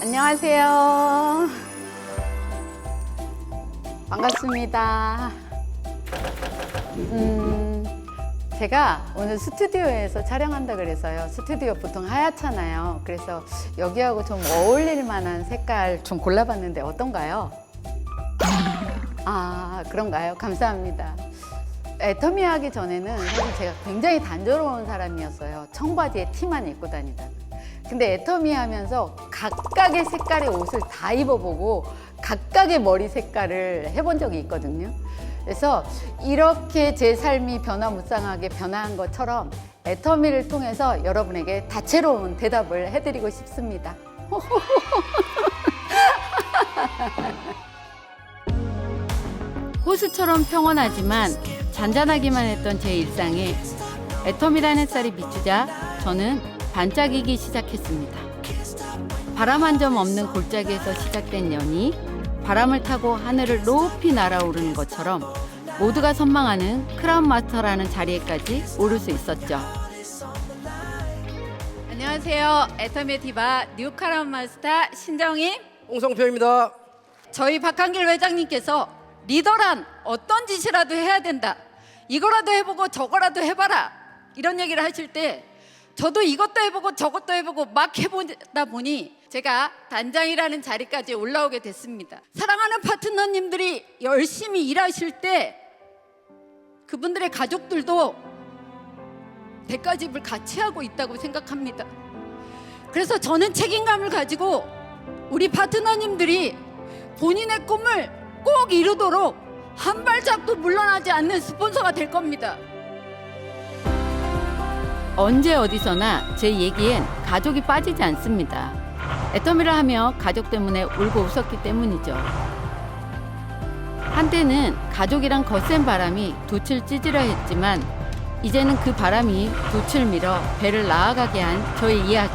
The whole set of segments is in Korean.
안녕하세요. 반갑습니다. 음, 제가 오늘 스튜디오에서 촬영한다 그래서요. 스튜디오 보통 하얗잖아요. 그래서 여기하고 좀 어울릴 만한 색깔 좀 골라봤는데 어떤가요? 아, 그런가요? 감사합니다. 애터미 하기 전에는 사실 제가 굉장히 단조로운 사람이었어요. 청바지에 티만 입고 다니다가. 근데 애터미 하면서 각각의 색깔의 옷을 다 입어보고 각각의 머리 색깔을 해본 적이 있거든요. 그래서 이렇게 제 삶이 변화무쌍하게 변화한 것처럼 애터미를 통해서 여러분에게 다채로운 대답을 해드리고 싶습니다. 호수처럼 평온하지만 잔잔하기만 했던 제 일상에 애텀이라는 햇살이 비추자 저는 반짝이기 시작했습니다. 바람 한 점 없는 골짜기에서 시작된 연이 바람을 타고 하늘을 높이 날아오르는 것처럼 모두가 선망하는 크라운 마스터라는 자리에까지 오를 수 있었죠. 안녕하세요. 애터미의 디바 뉴 크라운 마스터 신정임. 홍성표입니다. 저희 박한길 회장님께서 리더란 어떤 짓이라도 해야 된다. 이거라도 해보고 저거라도 해봐라. 이런 얘기를 하실 때 저도 이것도 해보고 저것도 해보고 막 해보다 보니 제가 단장이라는 자리까지 올라오게 됐습니다. 사랑하는 파트너님들이 열심히 일하실 때 그분들의 가족들도 대가집을 같이 하고 있다고 생각합니다. 그래서 저는 책임감을 가지고 우리 파트너님들이 본인의 꿈을 꼭 이루도록 한 발짝도 물러나지 않는 스폰서가 될 겁니다. 언제 어디서나 제 얘기엔 가족이 빠지지 않습니다. 애터미를 하며 가족 때문에 울고 웃었기 때문이죠. 한때는 가족이란 거센 바람이 돛을 찢으려 했지만 이제는 그 바람이 돛을 밀어 배를 나아가게 한 저의 이야기.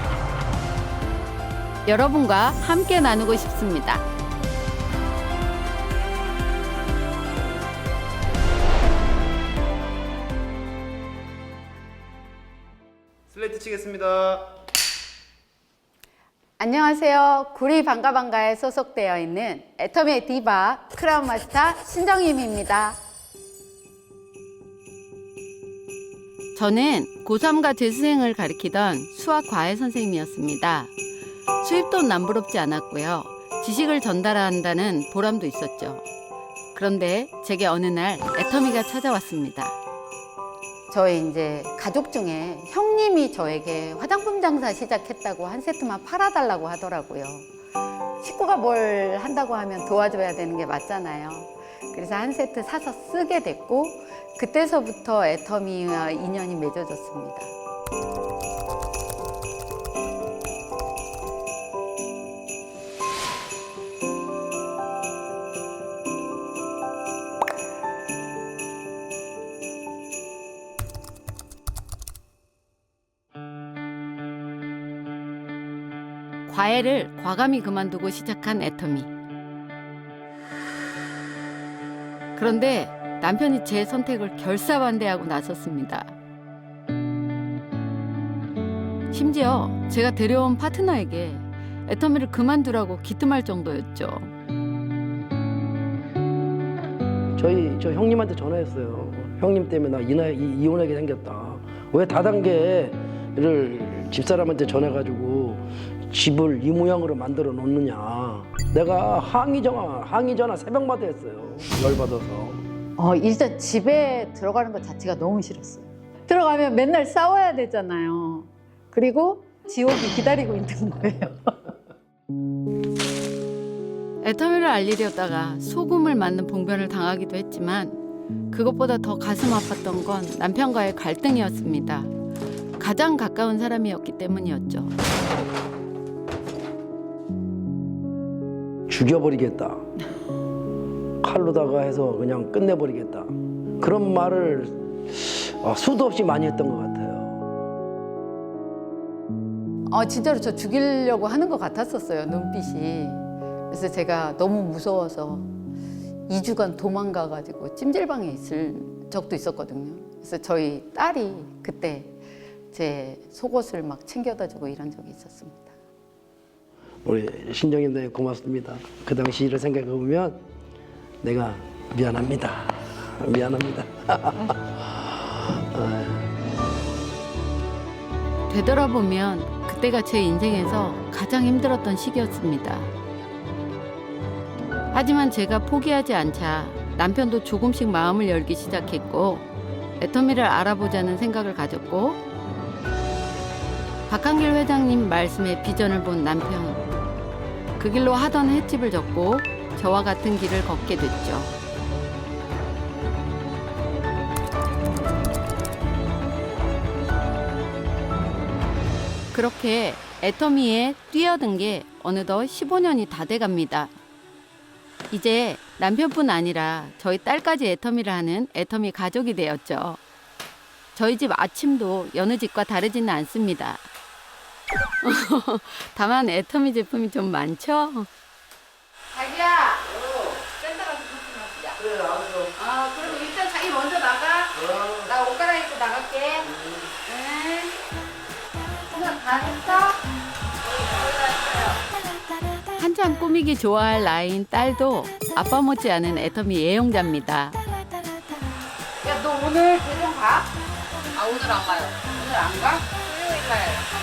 여러분과 함께 나누고 싶습니다. 치겠습니다. 안녕하세요. 구리 반가반가에 소속되어 있는 애터미의 디바 크라운 마스터 신정임입니다. 저는 고3과 재수생을 가리키던 수학 과외 선생님이었습니다. 수입도 남부럽지 않았고요. 지식을 전달한다는 보람도 있었죠. 그런데 제게 어느 날 애터미가 찾아왔습니다. 저희 이제 가족 중에 형님이 저에게 화장품 장사 시작했다고 한 세트만 팔아달라고 하더라고요. 식구가 뭘 한다고 하면 도와줘야 되는 게 맞잖아요. 그래서 한 세트 사서 쓰게 됐고 그때서부터 애터미와 인연이 맺어졌습니다. 과외를 과감히 그만두고 시작한 애터미. 그런데 남편이 제 선택을 결사반대하고 나섰습니다. 심지어 제가 데려온 파트너에게 애터미를 그만두라고 기뜸할 정도였죠. 저희 저 형님한테 전화했어요. 형님 때문에 나 이나, 이, 이혼하게 생겼다. 왜 다단계를 집사람한테 전해가지고 집을 이 모양으로 만들어 놓느냐. 내가 항의 전화, 항의 전화 새벽마다 했어요. 열받아서. 어, 일단 집에 들어가는 것 자체가 너무 싫었어요. 들어가면 맨날 싸워야 되잖아요. 그리고 지옥이 기다리고 있는 거예요. 애터미를 알리려다가 소금을 맞는 봉변을 당하기도 했지만 그것보다 더 가슴 아팠던 건 남편과의 갈등이었습니다. 가장 가까운 사람이었기 때문이었죠. 죽여버리겠다. 칼로다가 해서 그냥 끝내버리겠다. 그런 말을 어, 수도 없이 많이 했던 것 같아요. 어, 진짜로 저 죽이려고 하는 것 같았었어요, 눈빛이. 그래서 제가 너무 무서워서 2주간 도망가가지고 찜질방에 있을 적도 있었거든요. 그래서 저희 딸이 그때 제 속옷을 막 챙겨다 주고 이런 적이 있었습니다. 우리 신정님들 고맙습니다. 그 당시 일을 생각해 보면 내가 미안합니다. 미안합니다. 되돌아보면 그때가 제 인생에서 가장 힘들었던 시기였습니다. 하지만 제가 포기하지 않자 남편도 조금씩 마음을 열기 시작했고 애터미를 알아보자는 생각을 가졌고 박한길 회장님 말씀에 비전을 본 남편 그 길로 하던 횟집을 접고 저와 같은 길을 걷게 됐죠. 그렇게 애터미에 뛰어든 게 어느덧 15년이 다 돼갑니다. 이제 남편뿐 아니라 저희 딸까지 애터미를 하는 애터미 가족이 되었죠. 저희 집 아침도 여느 집과 다르지는 않습니다. 다만 애터미 제품이 좀 많죠? 자기야! 센터 가서 커피 마시자. 그래, 알았어. 아, 그럼 일단 자기 먼저 나가. 나옷 갈아입고 나갈게. 응. 그냥 다 했어? 한참 꾸미기 좋아할 나이인 딸도 아빠 못지않은 애터미 애용자입니다. 야, 너 오늘 대전 가? 아 오늘 안 가요. 오늘 안 가? 토요일 거예요.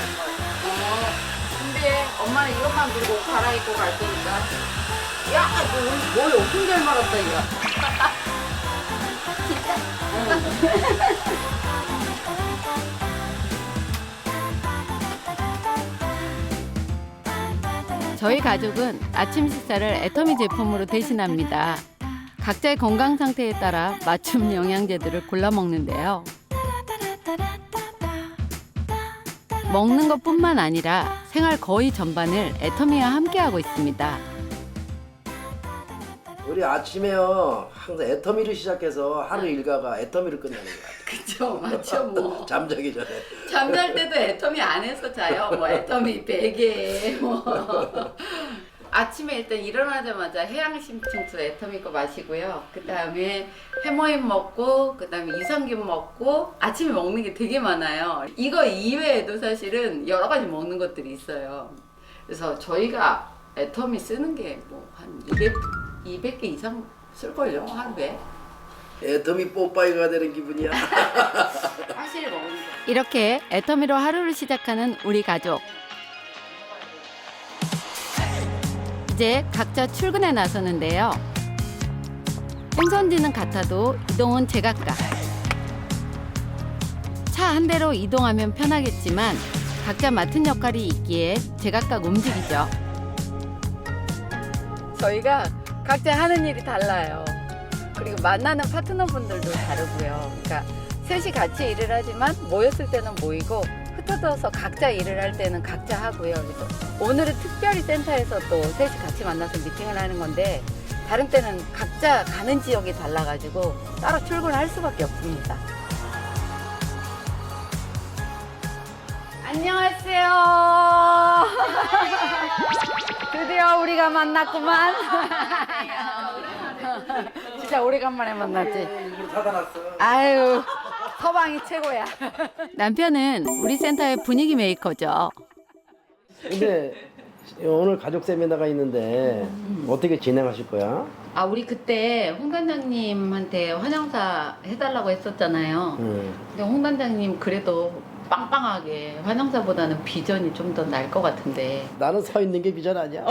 어, 준비해. 엄마는 이것만 옷 갈아입고 갈 테니까. 야, 너 머리 엄청 잘 말았다, 이거. 저희 가족은 아침 식사를 애터미 제품으로 대신합니다. 각자의 건강 상태에 따라 맞춤 영양제들을 골라 먹는데요. 먹는 것뿐만 아니라 생활 거의 전반을 애터미와 함께하고 있습니다. 우리 아침에요 항상 애터미를 시작해서 하루 일과가 애터미를 끝나는 거야. 그쵸, 맞죠, 뭐. 잠자기 전에. 잠잘 때도 애터미 안에서 자요. 뭐 애터미 베개, 뭐. 아침에 일단 일어나자마자 해양심층수 애터미 거 마시고요. 그 다음에 해모임 먹고, 그 다음에 유산균 먹고, 아침에 먹는 게 되게 많아요. 이거 이외에도 사실은 여러 가지 먹는 것들이 있어요. 그래서 저희가 애터미 쓰는 게 뭐 한 200, 200개 이상 쓸걸요, 하루에. 애터미 뽀빠이가 되는 기분이야. 사실 먹는 거. 이렇게 애터미로 하루를 시작하는 우리 가족. 이제 각자 출근에 나서는데요. 행선지는 같아도 이동은 제각각. 차 한 대로 이동하면 편하겠지만 각자 맡은 역할이 있기에 제각각 움직이죠. 저희가 각자 하는 일이 달라요. 그리고 만나는 파트너분들도 다르고요. 그러니까 셋이 같이 일을 하지만 모였을 때는 모이고 흩어져서 각자 일을 할 때는 각자 하고요. 그래서 오늘은 특별히 센터에서 또 셋이 같이 만나서 미팅을 하는 건데 다른 때는 각자 가는 지역이 달라가지고 따로 출근할 수밖에 없습니다. 안녕하세요. 드디어 우리가 만났구만. 진짜 오래간만에 만났지. 일부러 사다 놨어. 아유, 서방이 최고야. 남편은 우리 센터의 분위기 메이커죠. 근데 오늘 가족 세미나가 있는데 어떻게 진행하실 거야? 아, 우리 그때 홍 단장님한테 환영사 해달라고 했었잖아요. 응. 근데 홍 단장님 그래도 빵빵하게 환영사보다는 비전이 좀 더 날 것 같은데. 나는 서 있는 게 비전 아니야.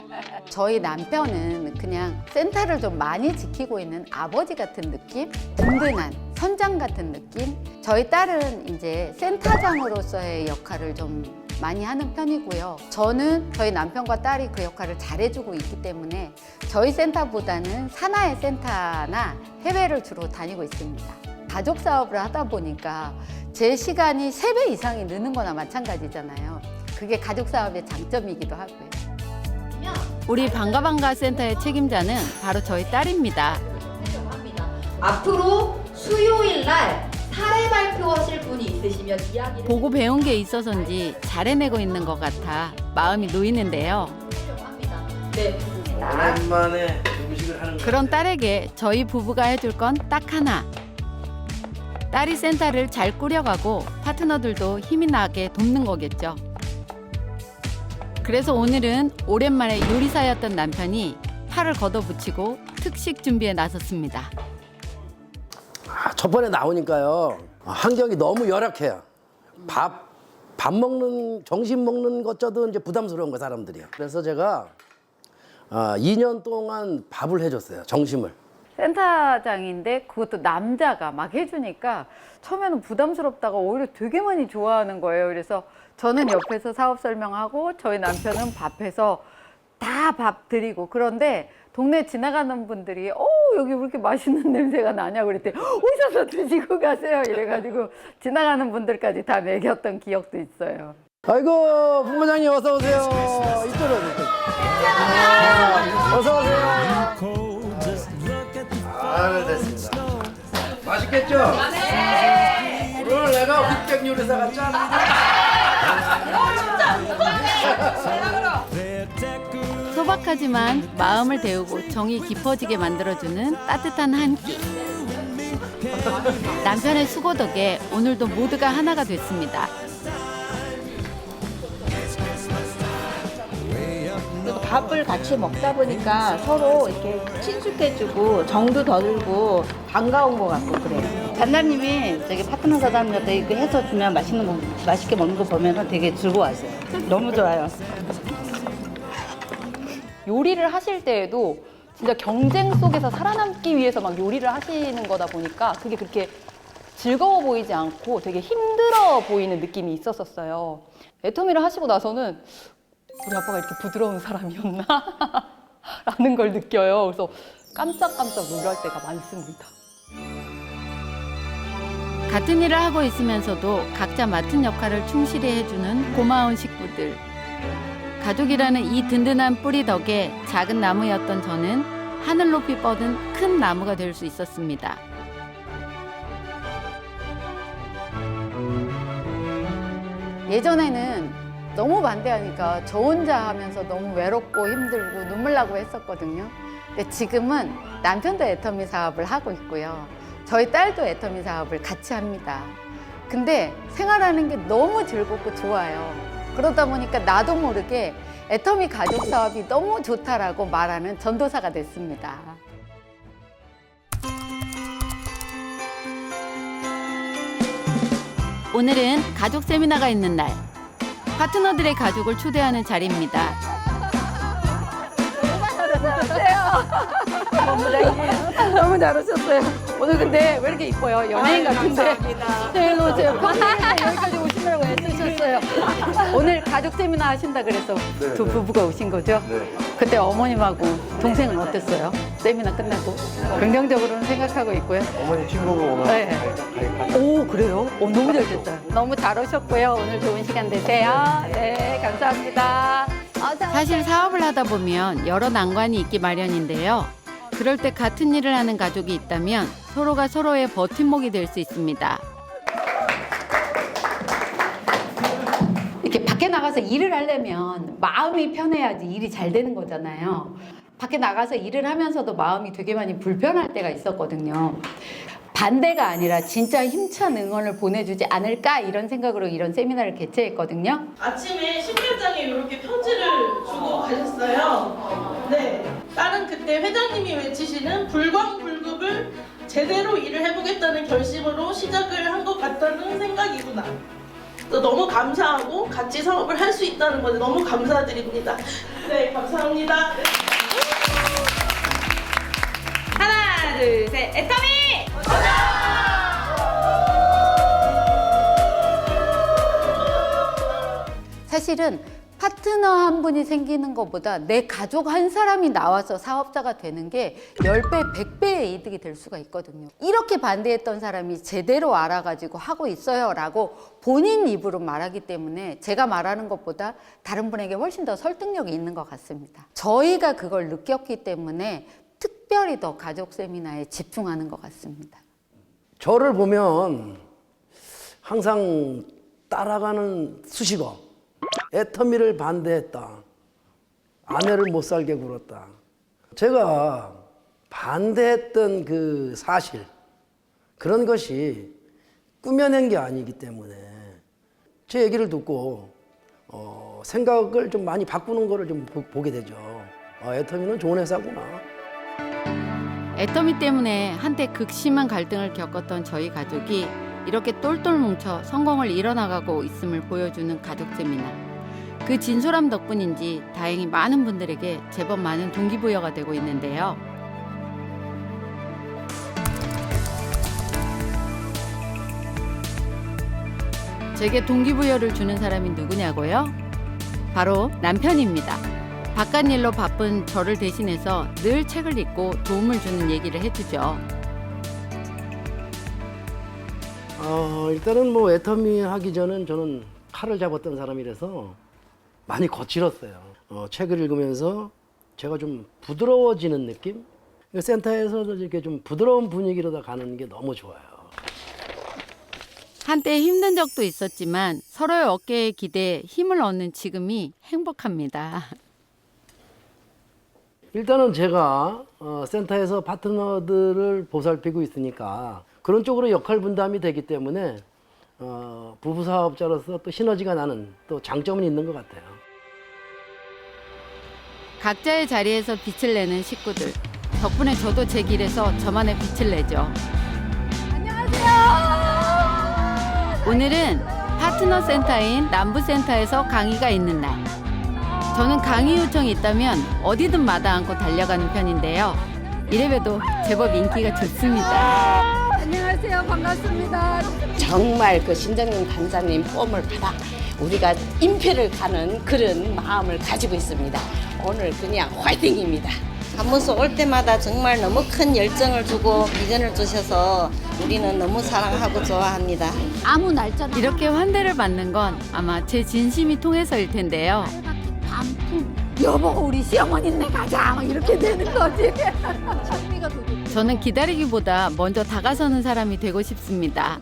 저희 남편은 그냥 센터를 좀 많이 지키고 있는 아버지 같은 느낌? 든든한 선장 같은 느낌? 저희 딸은 이제 센터장으로서의 역할을 좀 많이 하는 편이고요. 저는 저희 남편과 딸이 그 역할을 잘해주고 있기 때문에 저희 센터보다는 산하의 센터나 해외를 주로 다니고 있습니다. 가족 사업을 하다 보니까 제 시간이 세 배 이상이 느는 거나 마찬가지잖아요. 그게 가족 사업의 장점이기도 하고요. 우리 반가반가 센터의 책임자는 바로 저희 딸입니다. 앞으로 수요일 날 사례 발표하실 분이 있으시면 이야기를 보고 배운 게 있어서인지 잘 해내고 있는 것 같아 마음이 놓이는데요. 네. 오랜만에 음식을 하는 거. 그런 딸에게 저희 부부가 해줄 건 딱 하나. 딸이 센터를 잘 꾸려가고 파트너들도 힘이 나게 돕는 거겠죠. 그래서 오늘은 오랜만에 요리사였던 남편이 팔을 걷어붙이고 특식 준비에 나섰습니다. 아, 첫 번에 나오니까요 아, 환경이 너무 열악해요. 밥, 밥 먹는 점심 먹는 것저도 이제 부담스러운 거 사람들이요. 그래서 제가 아, 2년 동안 밥을 해줬어요. 점심을. 센터장인데 그것도 남자가 막 해주니까 처음에는 부담스럽다가 오히려 되게 많이 좋아하는 거예요. 그래서 저는 옆에서 사업 설명하고 저희 남편은 밥해서 다 밥 드리고 그런데 동네 지나가는 분들이 어 여기 왜 이렇게 맛있는 냄새가 나냐고 그랬더니 오셔서 드시고 가세요 이래가지고 지나가는 분들까지 다 먹였던 기억도 있어요. 아이고 부모장님 어서 오세요. 이쪽으로 오세요. 아, 어서 오세요. 아 됐습니다. 맛있겠죠? 오늘 내가 흑백 요리사가 짠. 소박하지만 마음을 데우고 정이 깊어지게 만들어주는 따뜻한 한 끼. 남편의 수고 덕에 오늘도 모두가 하나가 됐습니다. 밥을 같이 먹다 보니까 서로 이렇게 친숙해지고 정도 더 들고 반가운 것 같고 그래요. 단장님이 저기 파트너 사장님한테 이렇게 해서 주면 맛있는 거 맛있게 먹는 거 보면은 되게 즐거워하세요. 너무 좋아요. 요리를 하실 때에도 진짜 경쟁 속에서 살아남기 위해서 막 요리를 하시는 거다 보니까 그게 그렇게 즐거워 보이지 않고 되게 힘들어 보이는 느낌이 있었었어요. 애터미를 하시고 나서는 우리 아빠가 이렇게 부드러운 사람이었나? 라는 걸 느껴요. 그래서 깜짝깜짝 놀랄 때가 많습니다. 같은 일을 하고 있으면서도 각자 맡은 역할을 충실히 해주는 고마운 식구들. 가족이라는 이 든든한 뿌리 덕에 작은 나무였던 저는 하늘 높이 뻗은 큰 나무가 될 수 있었습니다. 예전에는 너무 반대하니까 저 혼자 하면서 너무 외롭고 힘들고 눈물 나고 했었거든요. 근데 지금은 남편도 애터미 사업을 하고 있고요. 저희 딸도 애터미 사업을 같이 합니다. 근데 생활하는 게 너무 즐겁고 좋아요. 그러다 보니까 나도 모르게 애터미 가족 사업이 너무 좋다라고 말하는 전도사가 됐습니다. 오늘은 가족 세미나가 있는 날. 파트너들의 가족을 초대하는 자리입니다. 너무 잘하셨어요. 오늘 근데 왜 이렇게 이뻐요? 연예인 같은데. 네, 일로 오세요. 여기까지 오시느라고 애쓰 셨어요. 오늘 가족 세미나 하신다 그래서 두 부부가 오신 거죠? 그때 어머님하고 동생은 어땠어요? 세미나 끝나고? 긍정적으로는 생각하고 있고요. 어머니 친구가 오늘 네. 오, 그래요? 오, 너무 잘 됐다. 너무 잘 오셨고요. 오늘 좋은 시간 되세요. 네, 감사합니다. 사실 사업을 하다 보면 여러 난관이 있기 마련인데요. 그럴 때 같은 일을 하는 가족이 있다면 서로가 서로의 버팀목이 될 수 있습니다. 나가서 일을 하려면 마음이 편해야지 일이 잘 되는 거잖아요. 밖에 나가서 일을 하면서도 마음이 되게 많이 불편할 때가 있었거든요. 반대가 아니라 진짜 힘찬 응원을 보내주지 않을까 이런 생각으로 이런 세미나를 개최했거든요. 아침에 심회장에 이렇게 편지를 주고 가셨어요. 네. 딸은 그때 회장님이 외치시는 불광불급을 제대로 일을 해보겠다는 결심으로 시작을 한 것 같다는 생각이구나. 또 너무 감사하고 같이 사업을 할 수 있다는 건데 너무 감사드립니다. 네, 감사합니다. 하나, 둘, 셋, 애터미! 사실은 파트너 한 분이 생기는 것보다 내 가족 한 사람이 나와서 사업자가 되는 게 10배, 100배의 이득이 될 수가 있거든요. 이렇게 반대했던 사람이 제대로 알아가지고 하고 있어요 라고 본인 입으로 말하기 때문에 제가 말하는 것보다 다른 분에게 훨씬 더 설득력이 있는 것 같습니다. 저희가 그걸 느꼈기 때문에 특별히 더 가족 세미나에 집중하는 것 같습니다. 저를 보면 항상 따라가는 수식어. 애터미를 반대했다. 아내를 못 살게 굴었다. 제가 반대했던 그 사실, 그런 것이 꾸며낸 게 아니기 때문에 제 얘기를 듣고 어, 생각을 좀 많이 바꾸는 거를 좀 보, 보게 되죠. 아, 애터미는 좋은 회사구나. 애터미 때문에 한때 극심한 갈등을 겪었던 저희 가족이 이렇게 똘똘 뭉쳐 성공을 이뤄나가고 있음을 보여주는 가족 세미나. 그 진솔함 덕분인지 다행히 많은 분들에게 제법 많은 동기부여가 되고 있는데요. 제게 동기부여를 주는 사람이 누구냐고요? 바로 남편입니다. 바깥 일로 바쁜 저를 대신해서 늘 책을 읽고 도움을 주는 얘기를 해주죠. 어, 일단은 뭐 애터미 하기 전은 저는 칼을 잡았던 사람이라서 많이 거칠었어요. 어, 책을 읽으면서 제가 좀 부드러워지는 느낌? 그 센터에서 이렇게 좀 부드러운 분위기로 다 가는 게 너무 좋아요. 한때 힘든 적도 있었지만 서로의 어깨에 기대 힘을 얻는 지금이 행복합니다. 일단은 제가 어, 센터에서 파트너들을 보살피고 있으니까 그런 쪽으로 역할 분담이 되기 때문에 어, 부부 사업자로서 또 시너지가 나는 또 장점은 있는 것 같아요. 각자의 자리에서 빛을 내는 식구들. 덕분에 저도 제 길에서 저만의 빛을 내죠. 안녕하세요. 오늘은 파트너 센터인 남부센터에서 강의가 있는 날. 저는 강의 요청이 있다면 어디든 마다 않고 달려가는 편인데요. 이래봬도 제법 인기가 좋습니다. 정말 그 신정용 단장님 뽐을 받아 우리가 임패를 가는 그런 마음을 가지고 있습니다. 오늘 그냥 화이팅입니다. 사무소 올 때마다 정말 너무 큰 열정을 주고 비전을 주셔서 우리는 너무 사랑하고 좋아합니다. 아무 날짜나 이렇게 환대를 받는 건 아마 제 진심이 통해서일 텐데요. 반품 여보 우리 시어머니네 가자 막 이렇게 되는 거지. 저는 기다리기보다 먼저 다가서는 사람이 되고 싶습니다.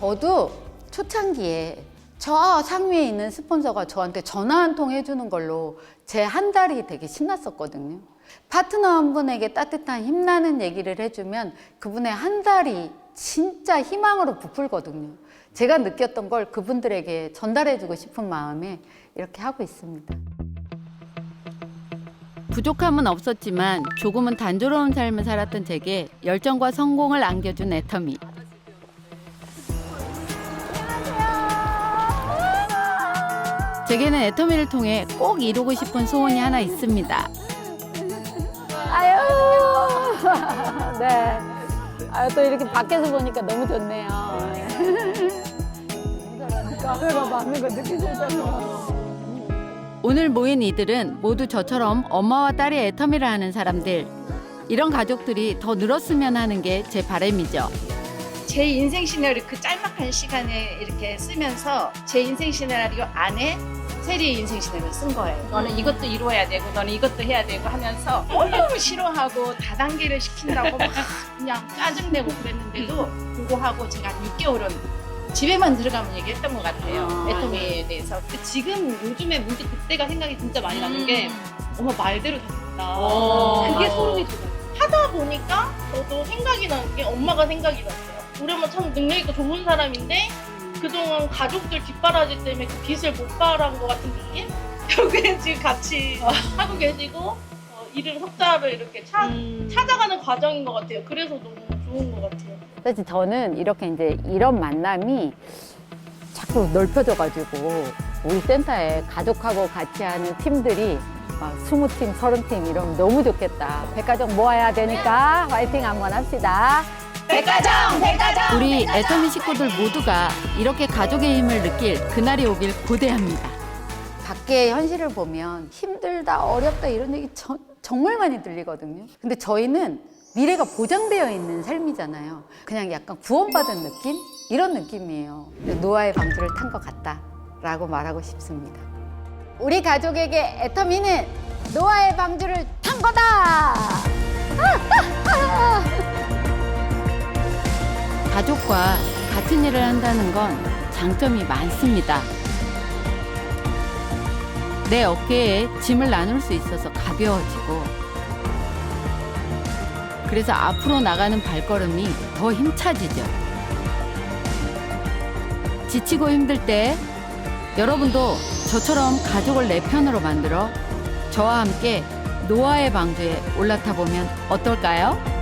저도 초창기에 저 상위에 있는 스폰서가 저한테 전화 한 통 해주는 걸로 제 한 달이 되게 신났었거든요. 파트너 한 분에게 따뜻한 힘나는 얘기를 해주면 그분의 한 달이 진짜 희망으로 부풀거든요. 제가 느꼈던 걸 그분들에게 전달해주고 싶은 마음에 이렇게 하고 있습니다. 부족함은 없었지만 조금은 단조로운 삶을 살았던 제게 열정과 성공을 안겨준 애터미. 제게는 애터미를 통해 꼭 이루고 싶은 소원이 하나 있습니다. 아유, 네. 아, 또 이렇게 밖에서 보니까 너무 좋네요. 카메라 맞는 거 느끼셨잖아요. 오늘 모인 이들은 모두 저처럼 엄마와 딸이 애터미를 하는 사람들. 이런 가족들이 더 늘었으면 하는 게 제 바람이죠. 제 인생 시나리오 그 짤막한 시간에 이렇게 쓰면서 제 인생 시나리오 안에 세리의 인생 시나리오를 쓴 거예요. 너는 이것도 이루어야 되고 너는 이것도 해야 되고 하면서 너무 싫어하고 다단계를 시킨다고 막 그냥 짜증내고 그랬는데도 불구하고 제가 한 6개월은 집에만 들어가면 얘기했던 것 같아요. 애터미에 대해서. 근데 지금 요즘에 문득 그때가 생각이 진짜 많이 나는 게 엄마 말대로 다 됐다. 어, 그게 맞아. 소름이 돋아요. 하다 보니까 저도 생각이 나는 게 엄마가 생각이 났어요. 우리 엄마 참 능력 있고 좋은 사람인데 그동안 가족들 뒷바라지 때문에 그 빚을 못 바란 것 같은 느낌? 결국엔 지금 같이 하고 계시고 어, 일을 흑자를 이렇게 차, 찾아가는 과정인 것 같아요. 그래서 너무 좋은 것 같아요. 그래서 저는 이렇게 이제 이런 만남이 자꾸 넓혀져가지고 우리 센터에 가족하고 같이 하는 팀들이 막 20팀, 30팀 이러면 너무 좋겠다. 백가족 모아야 되니까 화이팅 한번 합시다. 우리 애터미 식구들 모두가 이렇게 가족의 힘을 느낄 그날이 오길 고대합니다. 밖에 현실을 보면 힘들다, 어렵다 이런 얘기 저- 정말 많이 들리거든요. 근데 저희는 미래가 보장되어 있는 삶이잖아요. 그냥 약간 구원받은 느낌? 이런 느낌이에요. 노아의 방주를 탄 것 같다라고 말하고 싶습니다. 우리 가족에게 애터미는 노아의 방주를 탄 거다! 가족과 같은 일을 한다는 건 장점이 많습니다. 내 어깨에 짐을 나눌 수 있어서 가벼워지고, 그래서 앞으로 나가는 발걸음이 더 힘차지죠. 지치고 힘들 때 여러분도 저처럼 가족을 내 편으로 만들어 저와 함께 노아의 방주에 올라타 보면 어떨까요?